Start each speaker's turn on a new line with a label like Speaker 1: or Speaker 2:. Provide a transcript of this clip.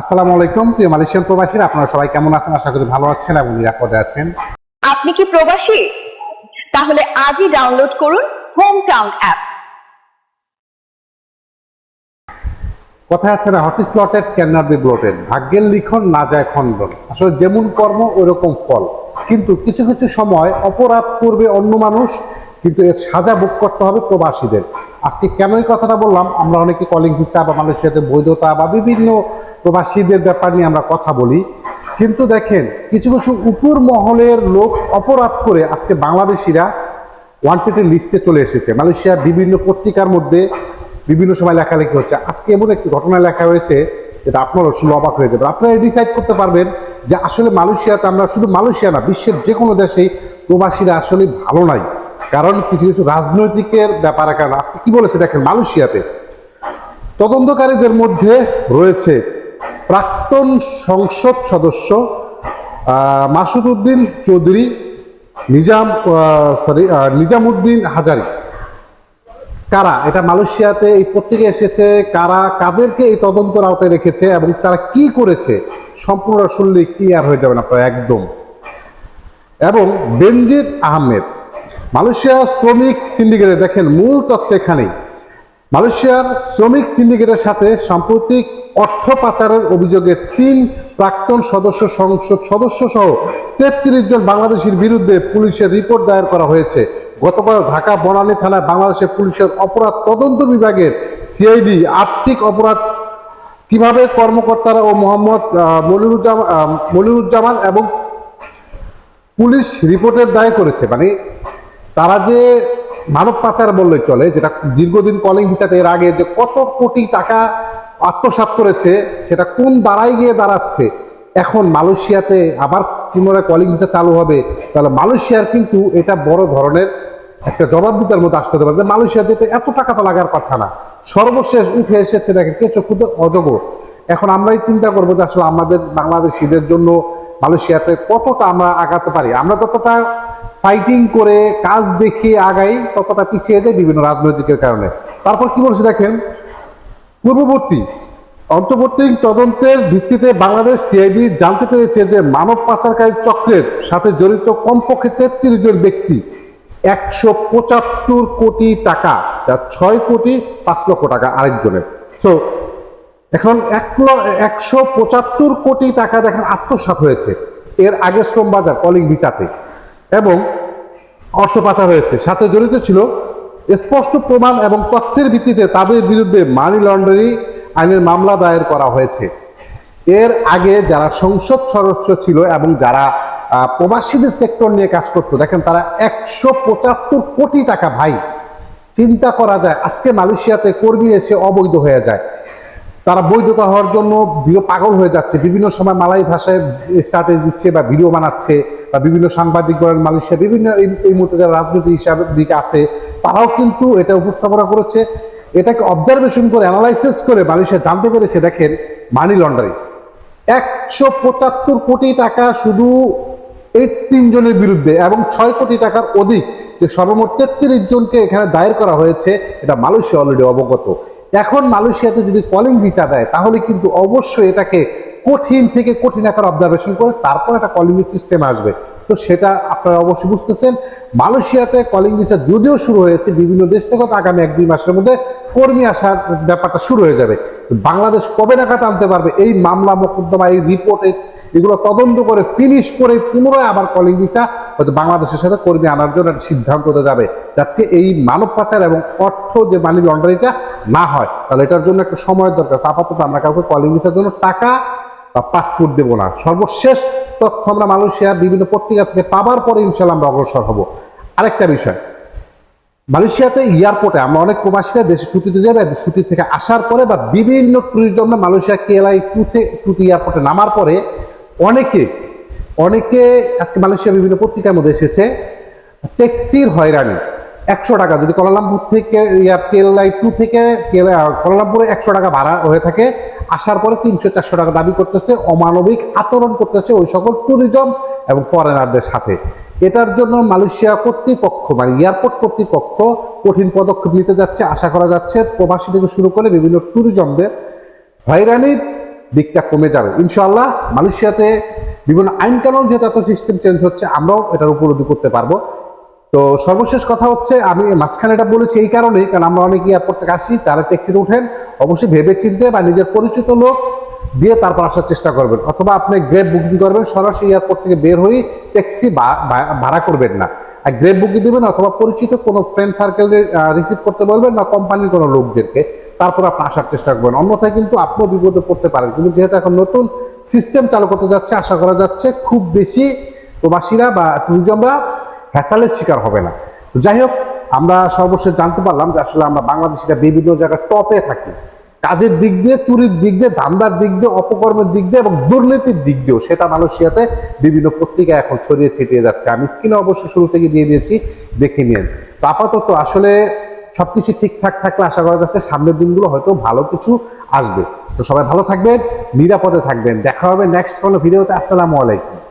Speaker 1: আসসালামু আলাইকুম প্রিয় মালয়েশিয়ান প্রবাসী আপনারা সবাই কেমন আছেন? আশা করি ভালো আছেন এবং নিরাপদে আছেন।
Speaker 2: আপনি কি প্রবাসী? তাহলে আজই ডাউনলোড করুন হোম টাউন অ্যাপ
Speaker 1: কথায় আছে না what is plotted cannot be blotted ভাগ্যের লিখন না যায় খণ্ডন। আসলে যেমন কর্ম ওরকম ফল। কিন্তু কিছু কিছু সময় অপরাধ করবে অন্য মানুষ কিন্তু এর সাজা ভোগ করতে হবে প্রবাসীদের। আজকে কেন এই কথাটা বললাম? আমরা অনেকে কলিং ভিসা বা মালয়েশিয়াতে বৈধতা বা বিভিন্ন প্রবাসীদের ব্যাপার নিয়ে আমরা কথা বলি। কিন্তু দেখেন, কিছু কিছু উপর মহলের লোক অপরাধ করে আজকে বাংলাদেশিরা ওয়ান্টেডের লিস্টে চলে এসেছে। মালয়েশিয়ার বিভিন্ন পত্রিকার মধ্যে বিভিন্ন সময় লেখালেখি হচ্ছে। আজকে এমন একটি ঘটনা লেখা হয়েছে যেটা আপনারা শুনে অবাক হয়ে যাবে আপনারা ডিসাইড করতে পারবেন যে আসলে মালয়েশিয়াতে আমরা শুধু মালয়েশিয়া না, বিশ্বের যে কোনো দেশেই প্রবাসীরা আসলে ভালো নাই। কারণ কিছু কিছু রাজনৈতিকের ব্যাপারে, কারণ আজকে কি বলেছে দেখেন মালয়েশিয়াতে। তদন্তকারীদের মধ্যে রয়েছে প্রাক্তন সংসদ সদস্য মাসুদ উদ্দিন চৌধুরী, নিজাম সরি নিজামুদ্দিন হাজারি। কারা? এটা মালয়েশিয়াতে এই পত্রিকা এসেছে, কারা কাদেরকে এই তদন্তের আওতায় রেখেছে এবং তারা কি করেছে? সম্পূর্ণ শুনলে ক্লিয়ার হয়ে যাবেন আপনারা একদম। এবং বেনজির আহমেদ, মালয়েশিয়া শ্রমিক সিন্ডিকেটে দেখেন, মূল তথ্য এখানেই। মালয়েশিয়ার শ্রমিক সিন্ডিকেটের সাথে সাম্প্রতিক অর্থ পাচারের অভিযোগে তিন প্রাক্তন সদস্য সংসদ সদস্য সহ তেত্রিশ জন বাংলাদেশের বিরুদ্ধে পুলিশের রিপোর্ট দায়ের করা হয়েছে। গতকাল ঢাকা বনানী থানায় বাংলাদেশের পুলিশের অপরাধ তদন্ত বিভাগের সিআইডি আর্থিক অপরাধ, কীভাবে কর্মকর্তারা ও মোহাম্মদ মনিরুজ্জামান মনিরুজ্জামান এবং পুলিশ রিপোর্টের দায় করেছে। মানে তারা যে মানব পাচার বললে চলে, যেটা দীর্ঘদিন কলিং ভিসাতে এর আগে যে কত কোটি টাকা আত্মসাৎ করেছে, সেটা কোন দাঁড়ায় গিয়ে দাঁড়াচ্ছে? এখন মালয়েশিয়াতে আবার পুনরায় কলিং ভিসা চালু হবে, তাহলে মালয়েশিয়ার কিন্তু এটা বড় ধরনের একটা জবাবদিতার মধ্যে আসতে হতে পারে মালয়েশিয়া যেতে এত টাকা তো লাগার কথা না। সর্বশেষ উঠে এসেছে, দেখেন, কে চক্ষুতে অজগর। এখন আমরাই চিন্তা করব যে আসলে আমাদের বাংলাদেশিদের জন্য মালয়েশিয়াতে কতটা আমরা আগাতে পারি। আমরা ততটা ফাইটিং করে কাজ দেখিয়ে আগাই ততটা পিছিয়ে যায় বিভিন্ন রাজনৈতিকের কারণে। তারপর কি বলছে দেখেন, পূর্ববর্তী, অন্তর্বর্তী তদন্তের ভিত্তিতে বাংলাদেশ সিআইডি জানতে পেরেছে যে মানব পাচারকারী চক্রের সাথে জড়িত কমপক্ষে তেত্রিশ জন ব্যক্তি একশো পঁচাত্তর কোটি টাকা, যা ছয় কোটি পাঁচ লক্ষ টাকা আরেকজনের। তো এখন এক একশো পঁচাত্তর কোটি টাকা দেখেন আত্মসাৎ হয়েছে। এর আগে শ্রম বাজার কলিং ভিসাতে। এবং অর্থ পাচার হয়েছে। সাথে জড়িত ছিল স্পষ্ট প্রমাণ এবং তথ্যের ভিত্তিতে তাদের বিরুদ্ধে মানি লন্ডারিং আইনের মামলা দায়ের করা হয়েছে। এর আগে যারা সংসদ সদস্য ছিল এবং যারা প্রবাসীদের সেক্টর নিয়ে কাজ করতো, দেখেন তারা একশো পঁচাত্তর কোটি টাকা ভাই। চিন্তা করা যায়, আজকে মালয়েশিয়াতে কর্মী এসে অবৈধ হয়ে যায়। তারা বৈধতা হওয়ার জন্য পাগল হয়ে যাচ্ছে। বিভিন্ন সময় মালাই ভাষায় স্ট্যাটাস দিচ্ছে বা ভিডিও বানাচ্ছে বা বিভিন্ন সাংবাদিক বলেন, মালয়েশিয়া, বিভিন্ন এই মুহূর্তে যারা রাজনীতি হিসাবে দিকে আছে, তারাও কিন্তু এটা উপস্থাপনা করেছে। এটাকে অবজারভেশন করে অ্যানালাইসিস করে মালয়েশিয়া জানতে পেরেছে, দেখেন মানি লন্ডারিং একশো পঁচাত্তর কোটি টাকা শুধু এই তিনজনের বিরুদ্ধে এবং ছয় কোটি টাকার অধিক, যে সর্বমোট তেত্রিশ জনকে এখানে দায়ের করা হয়েছে, এটা মালয়েশিয়া অলরেডি অবগত। এখন মালয়েশিয়াতে যদি কলিং ভিসা দেয়, তাহলে কিন্তু অবশ্যই এটাকে কঠিন থেকে কঠিন আকার অবজারভেশন করে তারপর একটা কলিং সিস্টেম আসবে। তো সেটা আপনারা অবশ্যই বুঝতেছেন। মালয়েশিয়াতে কলিং ভিসা যদিও শুরু হয়েছে, বিভিন্ন দেশ থেকে আগামী এক দুই মাসের মধ্যে কর্মী আসার ব্যাপারটা শুরু হয়ে যাবে। বাংলাদেশ কবে নাগাদ আনতে পারবে? এই মামলা, মোকদ্দমা, এই রিপোর্টে এগুলো তদন্ত করে ফিনিশ করে পুনরায় আবার কলিং ভিসা হয়তো বাংলাদেশের সাথে কর্মী আনার জন্য একটা সিদ্ধান্ত যাবে। যাতে এই মানব পাচার এবং অর্থ যে মানি লন্ডারিটা না হয়, তাহলে এটার জন্য একটা সময়ের দরকার আপাতত আমরা কাউকে কলিং ভিসার জন্য টাকা বা পাসপোর্ট দেবো না। সর্বশেষ তথ্য আমরা মালয়েশিয়া বিভিন্ন পত্রিকা থেকে পাবার পরে ইনশাল্লাহ আমরা অগ্রসর হব। আরেকটা বিষয়, মালয়েশিয়াতে এয়ারপোর্টে আমরা অনেক প্রবাসীরা দেশে ছুটিতে যাবে ছুটি থেকে আসার পরে বা বিভিন্ন ট্যুরিজমে মালয়েশিয়া কেএলআই টুতে টুতে এয়ারপোর্টে নামার পরে অনেকে অনেকে আজকে মালয়েশিয়া বিভিন্ন পত্রিকার মধ্যে এসেছে ট্যাক্সির হয়রানি। একশো টাকা। যদি কোলালামপুর থেকে কেএলআই টু থেকে কেলা- কোলালামপুরে একশো টাকা ভাড়া হয়ে থাকে, আসার পরে তিনশো চারশো টাকা দাবি করতেছে, অমানবিক আচরণ করতেছে ওই সকল ট্যুরিজম এবং ফরেনারদের সাথে। এটার জন্য মালয়েশিয়া কর্তৃপক্ষ মানে এয়ারপোর্ট কর্তৃপক্ষ কঠিন পদক্ষেপ নিতে যাচ্ছে, আশা করা যাচ্ছে প্রবাসী থেকে শুরু করে বিভিন্ন ট্যুরিজমদের হয়রানির দিকটা কমে যাবে। ইনশাআল্লাহ মালয়েশিয়াতে বিভিন্ন আইন কানুন যেহেতু এত সিস্টেম চেঞ্জ হচ্ছে, আমরাও এটার উপলব্ধি করতে পারব। তো সর্বশেষ কথা হচ্ছে, আমি মাঝখানে এটা বলেছি এই কারণেই, কারণ আমরা অনেক এয়ারপোর্ট থেকে আসি, তারা ট্যাক্সিতে উঠেন অবশ্যই ভেবে চিনতে বা নিজের পরিচিত লোক দিয়ে তারপর আসার চেষ্টা করবেন, অথবা আপনি গ্রেপ বুকিং করবেন, সরাসরি এয়ারপোর্ট থেকে বের হয়ে ট্যাক্সি ভাড়া করবেন না। আর গ্রেপ বুকিং দিবেন অথবা পরিচিত কোনো ফ্রেন্ড সার্কেল রিসিভ করতে বলবেন বা কোম্পানির কোনো লোকদেরকে, তারপর আপনি আসার চেষ্টা করবেন। অন্যথায় কিন্তু আপনিও বিপদে পড়তে পারেন, কিন্তু যেহেতু এখন নতুন সিস্টেম চালু করতে যাচ্ছে, আশা করা যাচ্ছে খুব বেশি প্রবাসীরা বা ট্যুরিজমরা হ্যাসালের শিকার হবে না। যাই হোক, আমরা সর্বশেষ জানতে পারলাম যে আসলে আমরা বাংলাদেশিরা বিভিন্ন জায়গায় টপে থাকি। কাজের দিক দিয়ে, চুরির দিক দিয়ে, ধান্দার দিক দিয়ে, অপকর্মের দিক দিয়ে এবং দুর্নীতির দিক দিয়েও সেটা মালয়েশিয়াতে বিভিন্ন পত্রিকা এখন ছড়িয়ে ছিটিয়ে যাচ্ছে। আমি স্ক্রিনে অবশ্যই শুরু থেকে দিয়ে দিয়েছি, দেখে নিন। তো আপাতত আসলে সবকিছু ঠিকঠাক থাকলে আশা করা যাচ্ছে সামনের দিনগুলো হয়তো ভালো কিছু আসবে। তো সবাই ভালো থাকবেন, নিরাপদে থাকবেন। দেখা হবে নেক্সট কোনো ভিডিওতে আসসালামু আলাইকুম।